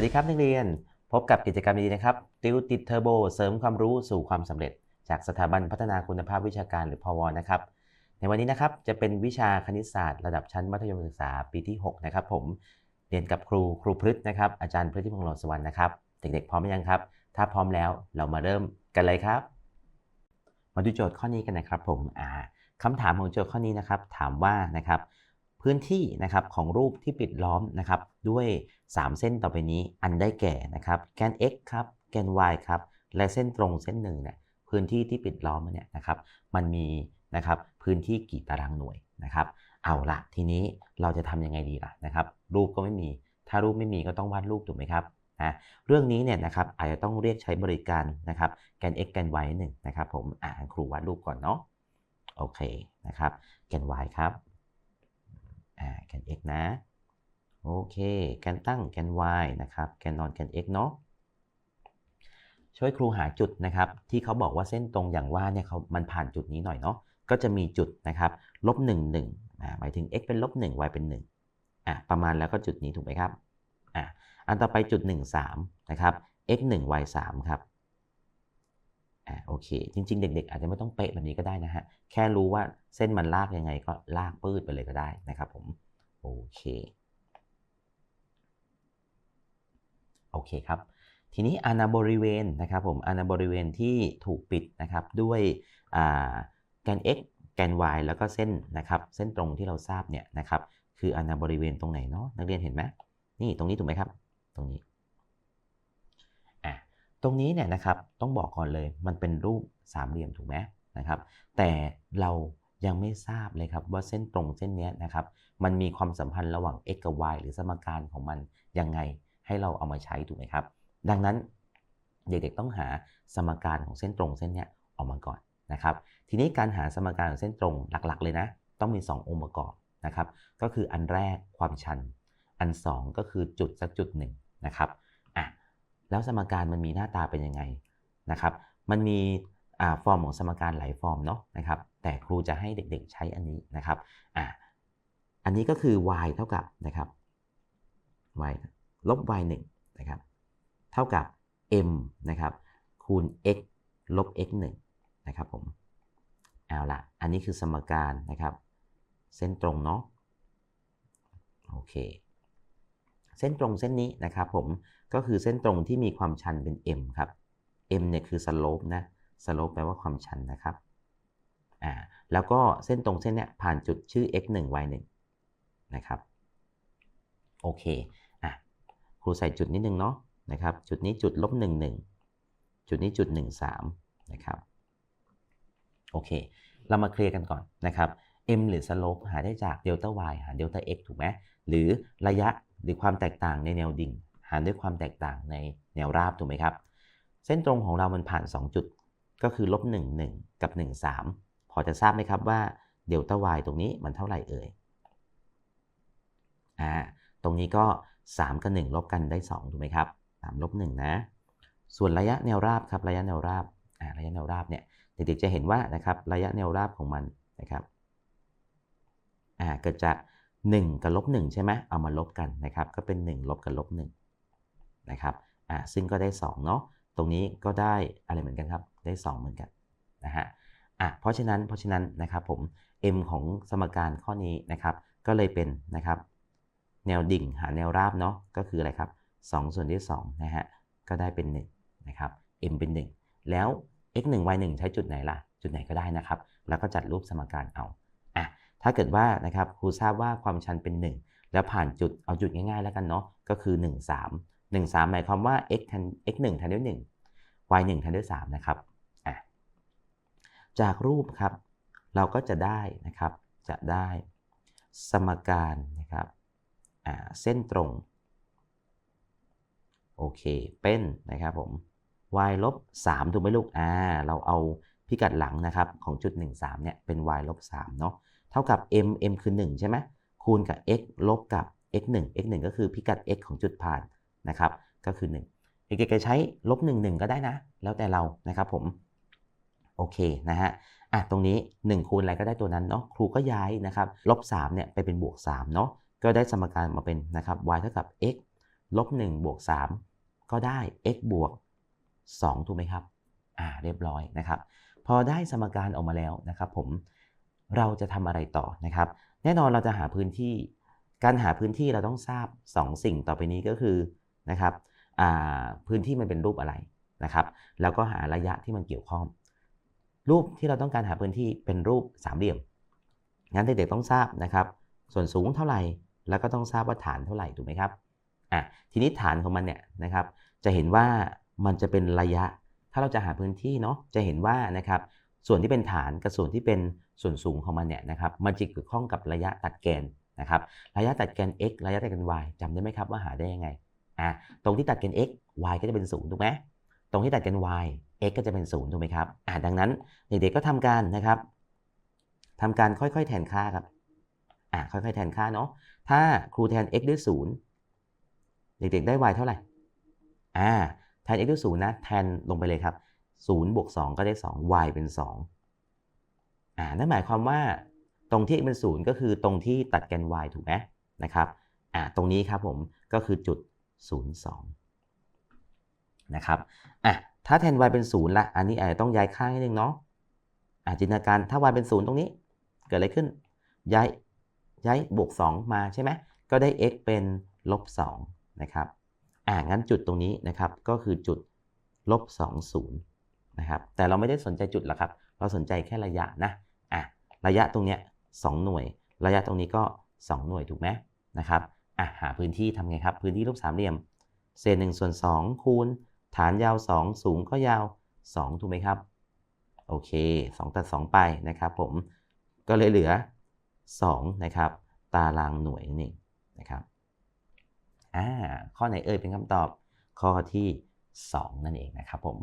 วัสดีครับนักเรียน พบกับกิจกรรมดีนะครับ ติวติดเทอร์โบ เสริมความรู้สู่ความสำเร็จ จากสถาบันพัฒนาคุณภาพวิชาการหรือพวนะครับ ในวันนี้นะครับจะเป็นวิชาคณิตศาสตร์ระดับชั้นมัธยมศึกษาปีที่ 6 นะครับ ผมเรียนกับครูครูพฤษนะครับอาจารย์พฤติพงษ์หลอดสวรรค์นะครับเด็กๆพร้อมหรือยังครับ ถ้าพร้อมแล้วเรามาเริ่มกันเลยครับ มาดูโจทย์ข้อนี้กันนะครับ ผมอ่าคำถามของโจทย์ข้อนี้นะครับ ถามว่านะครับพื้นที่นะครับของรูปที่ปิดล้อมนะครับด้วย 3 เส้นต่อไปนี้อันได้แก่นะครับแกน x ครับแกน y ครับและเส้นตรงเส้นหนึ่งเนี่ยพื้นที่ที่ปิดล้อมมันเนี่ยนะครับมันมีนะครับพื้นที่กี่ตารางหน่วยนะครับเอาละทีนี้เราจะทำยังไงดีล่ะนะครับรูปก็ไม่มี ถ้ารูปไม่มีก็ต้องวาดรูปถูกไหมครับนะเรื่องนี้เนี่ยนะครับอาจจะต้องเรียกใช้บริการนะครับแกน x แกน y หนึ่งนะครับผมอ่านครูวาดรูปก่อนเนาะโอเคนะครับแกน y ครับอ่าแกน x นะ โอเค แกนตั้งแกน y นะครับ แกนนอนแกน x เนาะ ช่วยครูหาจุดนะครับ ที่เขาบอกว่าเส้นตรงอย่างว่าเนี่ยเขามันผ่านจุดนี้หน่อยเนาะ ก็จะมีจุดนะครับลบ1 1อ่าหนึ่งหมายถึง x เป็นลบ1 y เป็น1อะ ประมาณแล้วก็จุดนี้ถูกไหมครับ อะ อันต่อไปจุด1 3นะครับ x 1 y 3ครับอ่าโอเค จริง ๆ เด็ก ๆ อาจจะไม่ต้องเป๊ะแบบนี้ก็ได้นะฮะ แค่รู้ว่าเส้นมันลากยังไงก็ลากปื้ดไปเลยก็ได้นะครับผม โอเค โอเคครับ ทีนี้อาณาบริเวณนะครับผมอาณาบริเวณที่ถูกปิดนะครับด้วยแกน x แกน y แล้วก็เส้นนะครับเส้นตรงที่เราทราบเนี่ยนะครับคืออาณาบริเวณตรงไหนเนาะนักเรียนเห็นไหมนี่ตรงนี้ถูกไหมครับ ตรงนี้อะตรงนี้เนี่ยนะครับต้องบอกก่อนเลยมันเป็นรูปสามเหลี่ยมถูกไหมนะครับ แต่เรายังไม่ทราบเลยครับว่าเส้นตรงเส้นนี้นะครับ มันมีความสัมพันธ์ระหว่าง x กับ y หรือสมการของมันยังไง ให้เราเอามาใช้ถูกไหมครับ ดังนั้นเด็กๆต้องหาสมการของเส้นตรงเส้นนี้ออกมาก่อนนะครับ ทีนี้การหาสมการของเส้นตรงหลักๆ เลยนะ ต้องมี 2 องค์ประกอบนะครับ ก็คืออันแรกความชัน อัน 2 ก็คือจุดสักจุดหนึ่งนะครับอะแล้วสมการมันมีหน้าตาเป็นยังไงนะครับ มันมีฟอร์มของสมการหลายฟอร์มเนาะนะครับ แต่ครูจะให้เด็กๆใช้อันนี้นะครับอะอันนี้ก็คือ y เท่ากับนะครับ y ลบ y 1นะครับเท่ากับ m นะครับคูณ x ลบ x 1นะครับผมเอาละอันนี้คือสมการนะครับ เส้นตรงเนาะโอเคเส้นตรงเส้นนี้นะครับผมก็คือเส้นตรงที่มีความชันเป็น m ครับ m เนี่ยคือ slope นะ slope แปลว่าความชันนะครับอ่าแล้วก็เส้นตรงเส้นเนี้ยผ่านจุดชื่อ x 1 y 1นะครับโอเค ครูใส่จุดนิดนึงเนาะนะครับ จุดนี้จุดลบ1 1จุดนี้จุด1 3นะครับ โอเค เรามาเคลียร์กันก่อนนะครับ m หรือ slope หาได้จากเดลต้า y หารเดลต้า x ถูกไหมหรือระยะหรือความแตกต่างในแนวดิ่ง หารด้วยความแตกต่างในแนวราบถูกไหมครับ เส้นตรงของเรามันผ่าน 2 จุดก็คือลบ1 1 กับ 1 3 พอจะทราบไหมครับว่าเดลต้า y ตรงนี้มันเท่าไหร่เอ่ยอ่าตรงนี้ก็3 กับ 1 ลบกันได้ 2 ถูกไหมครับ3ลบ1นะ ส่วนระยะแนวราบครับ ระยะแนวราบอ่าระยะแนวราบเนี่ย เด็กๆจะเห็นว่านะครับ ระยะแนวราบของมันนะครับอ่าเกิดจาก 1 กับลบ1ใช่ไหมเอามาลบกันนะครับ ก็เป็น 1 ลบกับลบ1นะครับอ่าซึ่งก็ได้ 2 เนาะ ตรงนี้ก็ได้อะไรเหมือนกันครับ ได้ 2 เหมือนกันนะฮะอะเพราะฉะนั้น เพราะฉะนั้นนะครับผม m ของสมการข้อนี้นะครับ ก็เลยเป็นนะครับ แนวดิ่งหาแนวราบเนาะก็คืออะไรครับ2 ส่วนที่2นะฮะก็ได้เป็น1นะครับ m เป็น 1 แล้ว x 1 y 1ใช้จุดไหนล่ะ จุดไหนก็ได้นะครับ แล้วก็จัดรูปสมการเอาอะถ้าเกิดว่านะครับครูทราบว่าความชันเป็น 1 แล้วผ่านจุดเอาจุดง่ายๆแล้วกันเนาะก็คือ 1 3 1 3 หมายความว่า x แทน x 1แทนด้วย1 y 1แทนด้วย3นะครับอะจากรูปครับ เราก็จะได้นะครับจะได้สมการนะครับ เส้นตรง โอเค เป็นนะครับผม y ลบ3ถูกไหมลูก อ่า เราเอาพิกัดหลังนะครับของจุด 1 3 เนี่ย เป็น y ลบ3เนาะ เท่ากับ m m คือ 1 ใช่ไหม คูณกับ x ลบกับ x 1 x 1ก็คือพิกัด x ของจุดผ่านนะครับ ก็คือ 1 เด็กๆจะใช้ลบ1 1 ก็ได้นะ แล้วแต่เรานะครับผม โอเคนะฮะ อะ ตรงนี้ 1 คูณอะไรก็ได้ตัวนั้นเนาะ ครูก็ย้ายนะครับ ลบ3เนี่ยไปเป็นบวก3เนาะ ก็ได้สมการมาเป็นนะครับ y เท่ากับ x ลบ1บวก3ก็ได้ x บวก2ถูกไหมครับ อ่า เรียบร้อยนะครับ พอได้สมการออกมาแล้วนะครับ ผม เราจะทำอะไรต่อนะครับ แน่นอนเราจะหาพื้นที่ การหาพื้นที่เราต้องทราบ 2 สิ่งต่อไปนี้ก็คือนะครับ อ่า พื้นที่มันเป็นรูปอะไรนะครับ แล้วก็หาระยะที่มันเกี่ยวข้อง รูปที่เราต้องการหาพื้นที่เป็นรูปสามเหลี่ยม งั้นเด็กๆต้องทราบนะครับ ส่วนสูงเท่าไหร่ แล้วก็ต้องทราบว่าฐานเท่าไหร่ถูกไหมครับอะทีนี้ฐานของมันเนี่ยนะครับ จะเห็นว่ามันจะเป็นระยะ ถ้าเราจะหาพื้นที่เนาะจะเห็นว่านะครับส่วนที่เป็นฐานกับส่วนที่เป็นส่วนสูงของมันเนี่ยนะครับมันจะเกี่ยวข้องกับระยะตัดแกนนะครับระยะตัดแกน x ระยะตัดแกน y จำได้ไหมครับว่าหาได้ยังไงอะตรงที่ตัดแกน x y ก็จะเป็นศูนย์ถูกไหมตรงที่ตัดแกน y x ก็จะเป็นศูนย์ถูกไหมครับอะดังนั้นเด็กๆก็ทำการนะครับทำการค่อยๆแทนค่าครับอะค่อยๆแทนค่าเนาะ ถ้าครูแทน x ด้วย 0 เด็กๆได้ y เท่าไหร่ อ่า แทน x ด้วย 0 นะ แทนลงไปเลยครับ 0 บวก 2 ก็ได้ 2 y เป็น 2 อ่า นั่นหมายความว่าตรงที่ x เป็น 0 ก็คือตรงที่ตัดแกน y ถูกไหมนะครับ อ่า ตรงนี้ครับผมก็คือจุด 02 นะครับ อะ ถ้าแทน y เป็น 0ละอันนี้อาจจะต้องย้ายข้างนิดนึงเนาะอ่าจินตนาการถ้า y เป็น 0 ตรงนี้ เกิดอะไรขึ้น ย้าย ย้ายบวก 2 มาใช่ไหมก็ได้ x เป็นลบ2นะครับอ่างั้นจุดตรงนี้นะครับก็คือจุดลบ20นะครับแต่เราไม่ได้สนใจจุดหรอกครับ เราสนใจแค่ระยะนะอะระยะตรงเนี้ย2หน่วย ระยะตรงนี้ก็ 2 หน่วยถูกไหมนะครับอะหาพื้นที่ทำไงครับ พื้นที่รูปสามเหลี่ยม เศษ1ส่วน2คูณฐานยาว 2 สูงก็ยาว 2 ถูกไหมครับ โอเค 2 ตัด 2 ไปนะครับผมก็เลยเหลือ 2นะครับตารางหน่วยนั่นงนะครับอ่าข้อไหนเอ่ยเป็นคำตอบข้อที่ 2 นั่นเองนะครับผม